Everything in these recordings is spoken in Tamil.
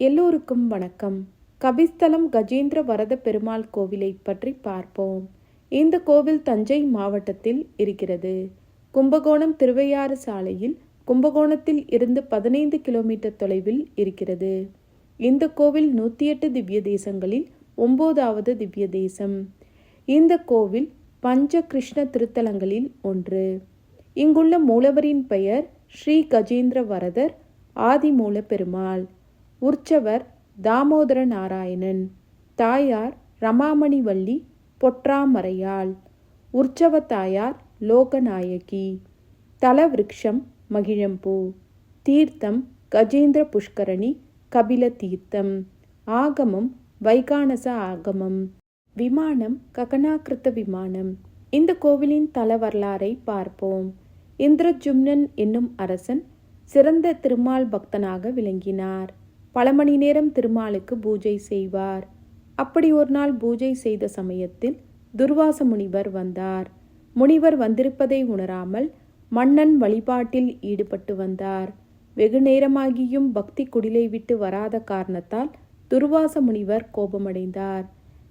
எல்லோருக்கும் வணக்கம். கபிஸ்தலம் கஜேந்திர வரத பெருமாள் கோவிலை பற்றி பார்ப்போம். இந்த கோவில் தஞ்சை மாவட்டத்தில் இருக்கிறது. கும்பகோணம் திருவையாறு சாலையில் கும்பகோணத்தில் இருந்து பதினைந்து கிலோமீட்டர் தொலைவில் இருக்கிறது. இந்த கோவில் நூற்றி எட்டு திவ்ய தேசங்களில் ஒன்பதாவது திவ்ய தேசம். இந்த கோவில் பஞ்ச கிருஷ்ண திருத்தலங்களில் ஒன்று. இங்குள்ள மூலவரின் பெயர் ஸ்ரீ கஜேந்திர வரதர் ஆதிமூல பெருமாள். உற்சவர் தாமோதர நாராயணன் தாயார் ரமாமணி வள்ளி உற்சவ தாயார் லோகநாயகி. தல மகிழம்பூ. தீர்த்தம் கஜேந்திர புஷ்கரணி கபில தீர்த்தம். ஆகமம் வைகானச ஆகமம். விமானம் ககனாகிருத்த விமானம். இந்த கோவிலின் தல வரலாறை பார்ப்போம். இந்திரஜும்னன் என்னும் அரசன் சிறந்த திருமால் பக்தனாக விளங்கினார். பல மணி நேரம் திருமாலுக்கு பூஜை செய்வார். அப்படி ஒரு நாள் பூஜை செய்த சமயத்தில் துர்வாச முனிவர் வந்தார். முனிவர் வந்திருப்பதை உணராமல் மன்னன் வழிபாட்டில் ஈடுபட்டு வந்தார். வெகு நேரமாகியும் பக்தி குடிலை விட்டு வராத காரணத்தால் துர்வாச முனிவர் கோபமடைந்தார்.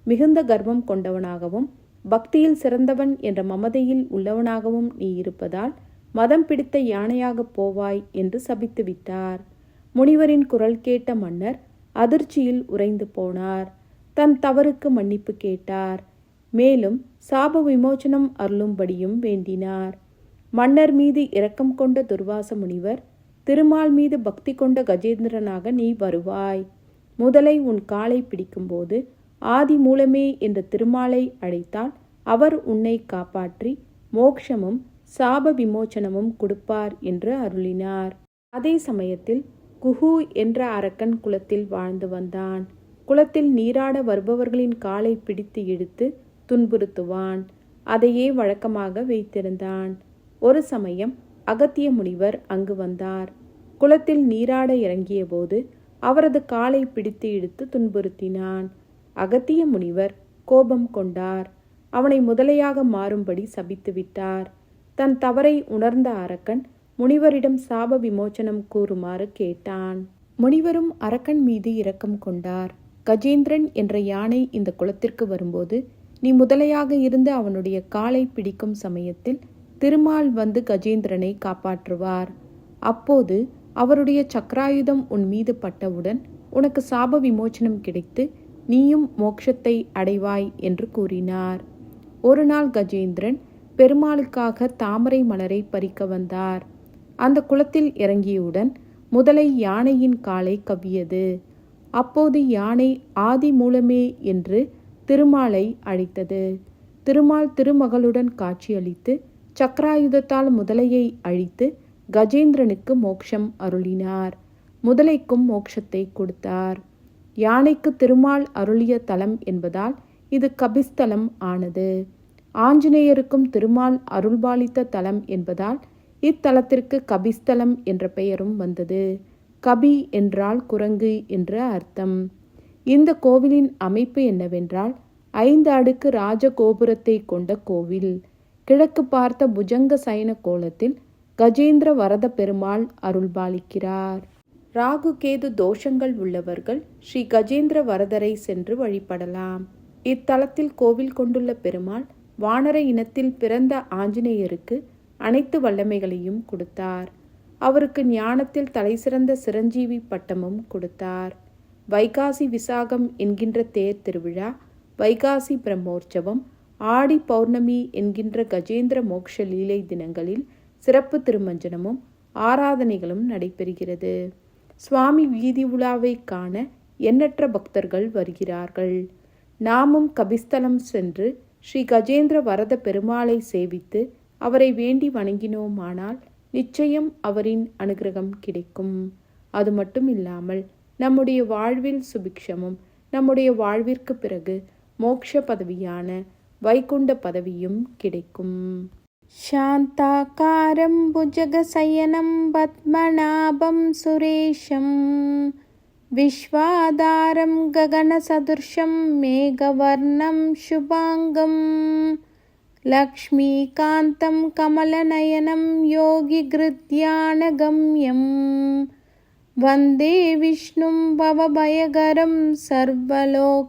மிகுந்த கர்வம் கொண்டவனாகவும் பக்தியில் சிறந்தவன் என்ற மமதையில் உள்ளவனாகவும் நீ இருப்பதால் மதம் பிடித்த யானையாகப் போவாய் என்று சபித்து விட்டார். முனிவரின் குரல் கேட்ட மன்னர் அதிர்ச்சியில் உறைந்து போனார். தன் தவறுக்கு மன்னிப்பு கேட்டார். மேலும் சாப விமோச்சனம் அருளும்படியும் வேண்டினார். மன்னர் மீது இரக்கம் கொண்ட துர்வாச முனிவர் திருமால் மீது பக்தி கொண்ட கஜேந்திரனாக நீ வருவாய். முதலை உன் காலை பிடிக்கும்போது ஆதி மூலமே என்ற திருமாலை அழைத்தால் அவர் உன்னை காப்பாற்றி மோக்ஷமும் சாப விமோச்சனமும் கொடுப்பார் என்று அருளினார். அதே சமயத்தில் குஹு என்ற அரக்கன் குளத்தில் வாழ்ந்து வந்தான். குளத்தில் நீராட வருபவர்களின் காலை பிடித்து இழுத்து துன்புறுத்துவான். அதையே வழக்கமாக வைத்திருந்தான். ஒரு சமயம் அகத்திய முனிவர் அங்கு வந்தார். குளத்தில் நீராட இறங்கியபோது அவரது காலை பிடித்து இழுத்து துன்புறுத்தினான். அகத்திய முனிவர் கோபம் கொண்டார். அவனை முதலையாக மாறும்படி சபித்து விட்டார். தன் தவறை உணர்ந்த அரக்கன் முனிவரிடம் சாப விமோச்சனம் கூறுமாறு கேட்டான். முனிவரும் அரக்கன் மீது இரக்கம் கொண்டார். கஜேந்திரன் என்ற யானை இந்த குளத்திற்கு வரும்போது நீ முதலையாக இருந்து அவனுடைய காலை பிடிக்கும் சமயத்தில் திருமால் வந்து கஜேந்திரனை காப்பாற்றுவார். அப்போது அவருடைய சக்கராயுதம் உன் மீது பட்டவுடன் உனக்கு சாப விமோச்சனம் கிடைத்து நீயும் மோட்சத்தை அடைவாய் என்று கூறினார். ஒரு நாள் கஜேந்திரன் பெருமாளுக்காக தாமரை மலரை பறிக்க வந்தார். அந்த குளத்தில் இறங்கியவுடன் முதலை யானையின் காலை கவ்வியது. அப்போது யானை ஆதி மூலமே என்று திருமாலை அழைத்தது. திருமால் திருமகளுடன் காட்சியளித்து சக்கராயுதத்தால் முதலையை அழித்து கஜேந்திரனுக்கு மோட்சம் அருளினார். முதலைக்கும் மோட்சத்தை கொடுத்தார். யானைக்கு திருமால் அருளிய தலம் என்பதால் இது கபிஸ்தலம் ஆனது. ஆஞ்சநேயருக்கும் திருமால் அருள்பாலித்த தலம் என்பதால் இத்தலத்திற்கு கபிஸ்தலம் என்ற பெயரும் வந்தது. கபி என்றால் குரங்கு என்று அர்த்தம். இந்த கோவிலின் அமைப்பு என்னவென்றால் ஐந்து அடுக்கு ராஜகோபுரத்தை கொண்ட கோவில். கிழக்கு பார்த்த புஜங்க சயன கோலத்தில் கஜேந்திர வரத பெருமாள் அருள்பாலிக்கிறார். ராகு கேது தோஷங்கள் உள்ளவர்கள் ஸ்ரீ கஜேந்திர வரதரை சென்று வழிபடலாம். இத்தலத்தில் கோவில் கொண்டுள்ள பெருமாள் வானர இனத்தில் பிறந்த ஆஞ்சநேயருக்கு அனைத்து வல்லமைகளையும் கொடுத்தார். அவருக்கு ஞானத்தில் தலைசிறந்த சிரஞ்சீவி பட்டமும் கொடுத்தார். வைகாசி விசாகம் என்கின்ற தேர் திருவிழா வைகாசி பிரம்மோற்சவம் ஆடி பௌர்ணமி என்கின்ற கஜேந்திர மோக்ஷ லீலை தினங்களில் சிறப்பு திருமஞ்சனமும் ஆராதனைகளும் நடைபெறுகிறது. சுவாமி வீதி உலாவை காண எண்ணற்ற பக்தர்கள் வருகிறார்கள். நாமும் கபிஸ்தலம் சென்று ஸ்ரீ கஜேந்திர வரத பெருமாளை சேவித்து அவரை வேண்டி வணங்கினோமானால் நிச்சயம் அவரின் அனுகிரகம் கிடைக்கும். அது மட்டும் இல்லாமல் நம்முடைய வாழ்வில் சுபிக்ஷமும் நம்முடைய வாழ்விற்கு பிறகு மோக்ஷ பதவியான வைகுண்ட பதவியும் கிடைக்கும். சாந்தாக்காரம் புஜகசயனம் பத்மநாபம் சுரேஷம் விஸ்வாதாரம் ககன சதுர்ஷம் மேகவர்ணம் சுபாங்கம் लक्ष्मीकान्तं कमलनयनं योगिगृध्यानगम्यं वन्दे विष्णुं भवभयकरं सर्वलोकैकनाथम्